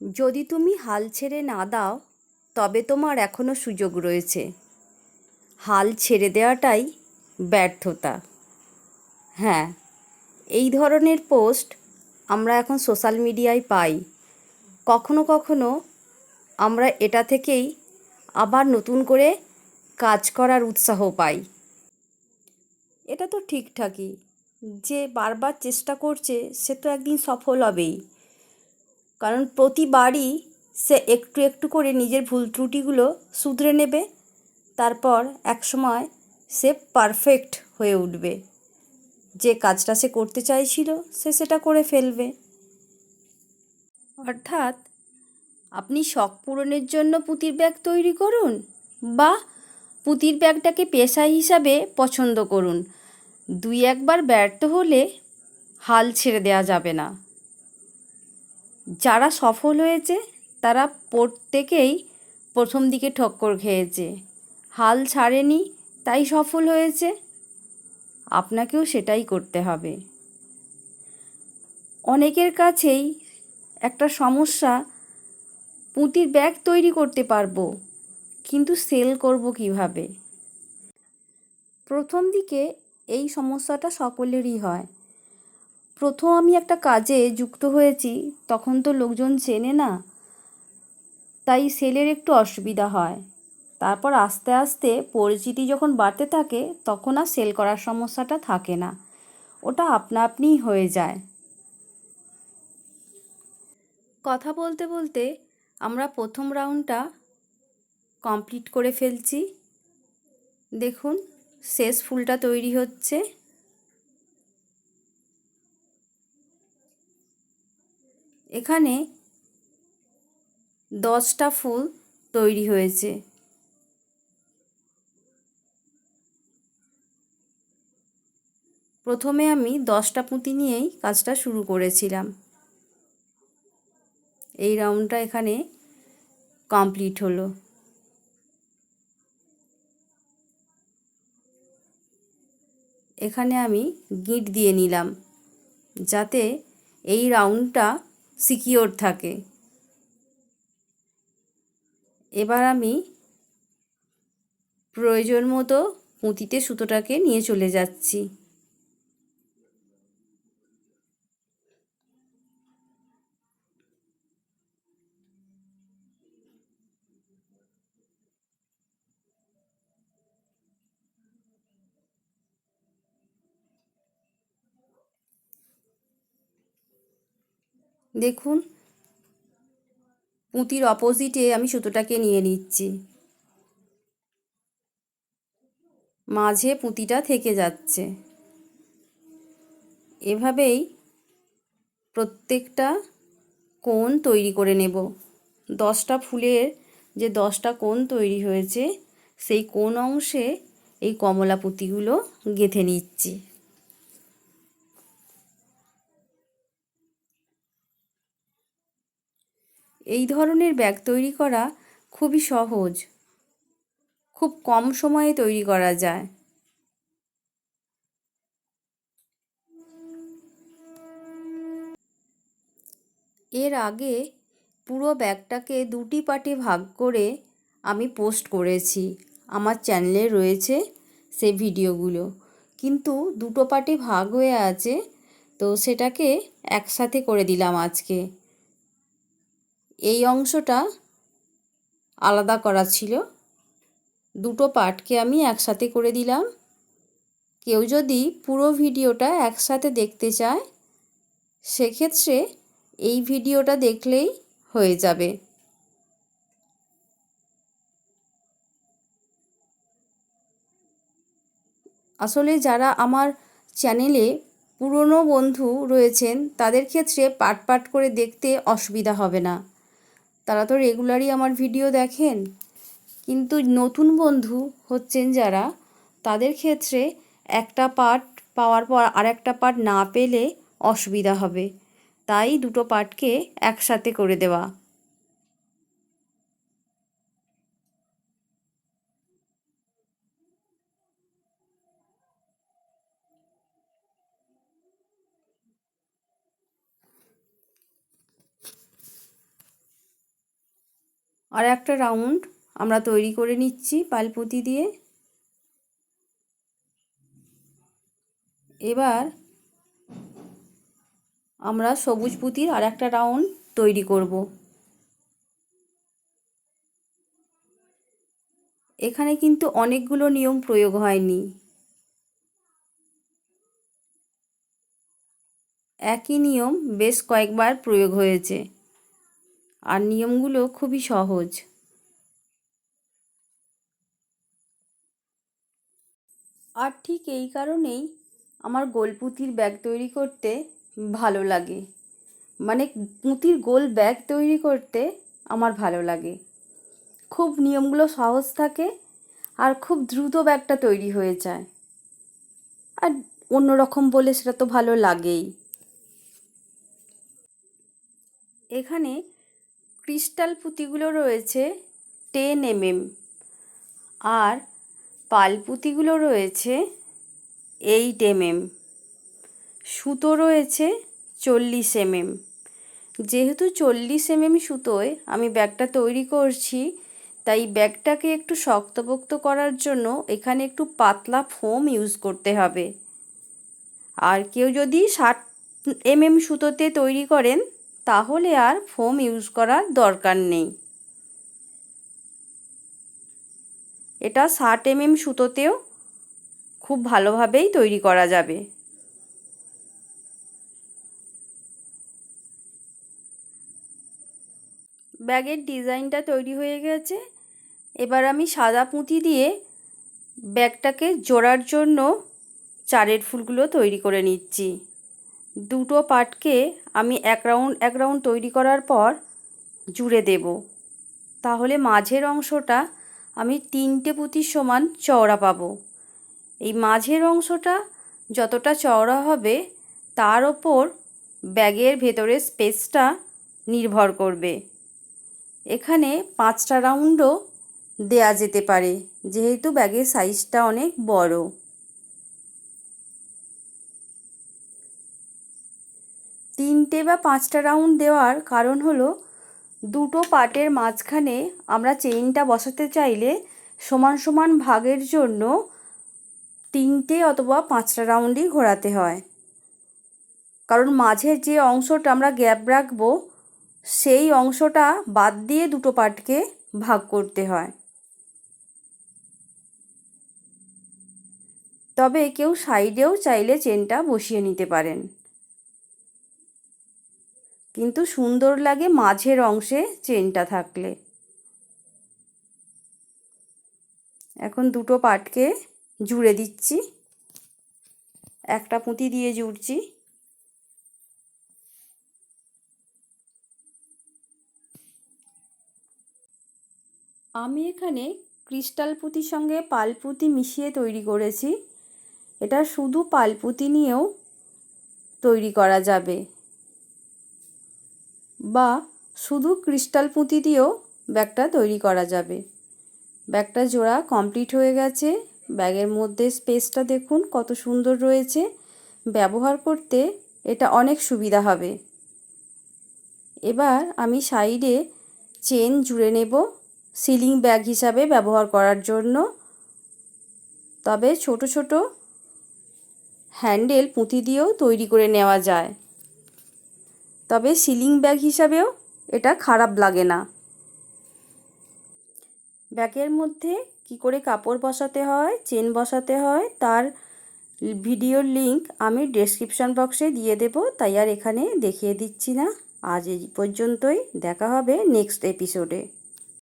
যদি তুমি হাল ছেড়ে না দাও, তবে তোমার এখনও সুযোগ রয়েছে। হাল ছেড়ে দেওয়াটাই ব্যর্থতা। হ্যাঁ এই ধরনের পোস্ট আমরা এখন সোশ্যাল মিডিয়ায় পাই। কখনো কখনো আমরা এটা থেকেই আবার নতুন করে কাজ করার উৎসাহ পাই। এটা তো ঠিকঠাকই যে বারবার চেষ্টা করছে, সে তো একদিন সফল হবেই। কারণ প্রতিবারই সে একটু একটু করে নিজের ভুল ত্রুটিগুলো শুধরে নেবে, তারপর একসময় সে পারফেক্ট হয়ে উঠবে। যে কাজটা সে করতে চাইছিল, সে সেটা করে ফেলবে। অর্থাৎ আপনি শখ পূরণের জন্য পুঁতির ব্যাগ তৈরি করুন বা পুঁতির ব্যাগটাকে পেশা হিসাবে পছন্দ করুন। দুই একবার ব্যর্থ হলে হাল ছেড়ে দেওয়া যাবে না। যারা সফল হয়েছে, তারা প্রত্যেকেই প্রথম দিকে ঠক্কর খেয়েছে। হাল ছাড়েনি, তাই সফল হয়েছে। আপনাকেও সেটাই করতে হবে। অনেকের কাছেই একটা সমস্যা, পুঁতির ব্যাগ তৈরি করতে পারব, কিন্তু সেল করব কীভাবে? প্রথম দিকে এই সমস্যাটা সকলেরই হয়। প্রথম আমি একটা কাজে যুক্ত হয়েছি, তখন তো লোকজন চেনে না। তাই সেলের একটু অসুবিধা হয়। তারপর আস্তে আস্তে পরিচিতি যখন বাড়তে থাকে, তখন আর সেল করার সমস্যাটা থাকে না। ওটা আপনা আপনিই হয়ে যায়। কথা বলতে বলতে আমরা প্রথম রাউন্ডটা কমপ্লিট করে ফেলছি। দেখুন, শেষ ফুলটা তৈরি হচ্ছে। এখানে দশটা ফুল তৈরি হয়েছে। প্রথমে আমি দশটা পুঁতি নিয়েই কাজটা শুরু করেছিলাম। এই রাউন্ডটা এখানে কমপ্লিট হলো। এখানে আমি গিঁট দিয়ে নিলাম, যাতে এই রাউন্ডটা সিকিওর থাকে। এবার আমি প্রয়োজন মতো পুঁতিতে সুতোটাকে নিয়ে চলে যাচ্ছি। দেখুন। পুঁতির অপোজিটে আমি সুতোটাকে নিয়ে নিচ্ছি। মাঝে পুঁতিটা থেকে যাচ্ছে। এভাবেই প্রত্যেকটা কোণ তৈরি করে নেব। দশটা ফুলের যে দশটা কোণ তৈরি হয়েছে, সেই কোণ অংশে এই কমলা পুঁতিগুলো গেঁথে নিচ্ছি। এই ধরনের ব্যাগ তৈরি করা খুবই সহজ। খুব কম সময়ে তৈরি করা যায়। এর আগে পুরো ব্যাগটাকে দুটি পার্টে ভাগ করে আমি পোস্ট করেছি। আমার চ্যানেলে রয়েছে সে ভিডিওগুলো। কিন্তু দুটো পার্টে ভাগ হয়ে আছে, তো সেটাকে একসাথে করে দিলাম আজকে। এই অংশটা আলাদা করা ছিল। দুটো পার্টকে আমি একসাথে করে দিলাম। কেউ যদি পুরো ভিডিওটা একসাথে দেখতে চায়, সেক্ষেত্রে এই ভিডিওটা দেখলেই হয়ে যাবে। আসলে যারা আমার চ্যানেলে পুরনো বন্ধু রয়েছেন, তাদের ক্ষেত্রে পাট পাট করে দেখতে অসুবিধা হবে না। তারা তো রেগুলারই আমার ভিডিও দেখেন। কিন্তু নতুন বন্ধু হচ্ছেন যারা, তাদের ক্ষেত্রে একটা পার্ট পাওয়ার পর আরেকটা পার্ট না পেলে অসুবিধা হবে। তাই দুটো পার্টকে একসাথে করে দেওয়া। আর একটা রাউন্ড আমরা তৈরি করে নিচ্ছি পালপুতি দিয়ে। এবার আমরা সবুজ পুঁতির আর একটা রাউন্ড তৈরি করব। এখানে কিন্তু অনেকগুলো নিয়ম প্রয়োগ হয়নি। একই নিয়ম বেশ কয়েকবার প্রয়োগ হয়েছে। আর নিয়মগুলো খুবই সহজ। আর ঠিক এই কারণেই আমার গোল পুঁতির ব্যাগ তৈরি করতে ভালো লাগে। মানে পুঁতির গোল ব্যাগ তৈরি করতে আমার ভালো লাগে। খুব নিয়মগুলো সহজ থাকে আর খুব দ্রুত ব্যাগটা তৈরি হয়ে যায়। আর অন্যরকম বলে সেটা তো ভালো লাগেই। এখানে ক্রিস্টাল পুঁতিগুলো রয়েছে টেন এমএম। আর পাল পুঁতিগুলো রয়েছে এইট এমএম। সুতো রয়েছে চল্লিশ এমএম। যেহেতু চল্লিশ এমএম সুতোয় আমি ব্যাগটা তৈরি করছি, তাই ব্যাগটাকে একটু শক্তপোক্ত করার জন্য এখানে একটু পাতলা ফোম ইউজ করতে হবে। আর কেউ যদি ষাট এমএম সুতোতে তৈরি করেন তাহলে আর ফোম ইউজ করার দরকার নেই। এটা ষাট এমএম সুতোতেও খুব ভালোভাবেই তৈরি করা যাবে। ব্যাগের ডিজাইনটা তৈরি হয়ে গেছে। এবার আমি সাদা পুঁতি দিয়ে ব্যাগটাকে জোড়ার জন্য চারের ফুলগুলো তৈরি করে নিচ্ছি। দুটো পাটকে আমি এক রাউন্ড এক রাউন্ড তৈরি করার পর জুড়ে দেব। তাহলে মাঝের অংশটা আমি তিনটে পুঁতির সমান চওড়া পাবো। এই মাঝের অংশটা যতটা চওড়া হবে, তার ওপর ব্যাগের ভেতরের স্পেসটা নির্ভর করবে। এখানে পাঁচটা রাউন্ডও দেয়া যেতে পারে, যেহেতু ব্যাগের সাইজটা অনেক বড়। তিনটে বা পাঁচটা রাউন্ড দেওয়ার কারণ হলো, দুটো পার্টের মাঝখানে আমরা চেইনটা বসাতে চাইলে সমান সমান ভাগের জন্য তিনটে অথবা পাঁচটা রাউন্ডই ঘোরাতে হয়। কারণ মাঝের যে অংশটা আমরা গ্যাপ রাখব, সেই অংশটা বাদ দিয়ে দুটো পার্টকে ভাগ করতে হয়। তবে কেউ সাইডেও চাইলে চেনটা বসিয়ে নিতে পারেন। কিন্তু সুন্দর লাগে মাঝের অংশে চেনটা থাকলে। এখন দুটো পাটকে জুড়ে দিচ্ছি। একটা পুঁতি দিয়ে জুড়ছি। আমি এখানে ক্রিস্টাল পুঁতির সঙ্গে পালপুতি মিশিয়ে তৈরি করেছি। এটা শুধু পালপুতি নিয়েও তৈরি করা যাবে। বা শুধু ক্রিস্টাল পুঁতি দিয়েও ব্যাগটা তৈরি করা যাবে। ব্যাগটা জোড়া কমপ্লিট হয়ে গেছে। ব্যাগের মধ্যে স্পেসটা দেখুন কত সুন্দর রয়েছে। ব্যবহার করতে এটা অনেক সুবিধা হবে। এবার আমি সাইডে চেন জুড়ে নেব সিলিং ব্যাগ হিসাবে ব্যবহার করার জন্য। তবে ছোট ছোট হ্যান্ডেল পুঁতি দিয়েও তৈরি করে নেওয়া যায়। তবে সিলিং ব্যাগ হিসাবেও এটা খারাপ লাগে না। ব্যাগের মধ্যে কি করে কাপড় বসাতে হয়, চেন বসাতে হয়, তার ভিডিওর লিংক আমি ডেসক্রিপশান বক্সে দিয়ে দেব, তাই আর এখানে দেখিয়ে দিচ্ছি না। আজ এই পর্যন্তই, দেখা হবে নেক্সট এপিসোডে।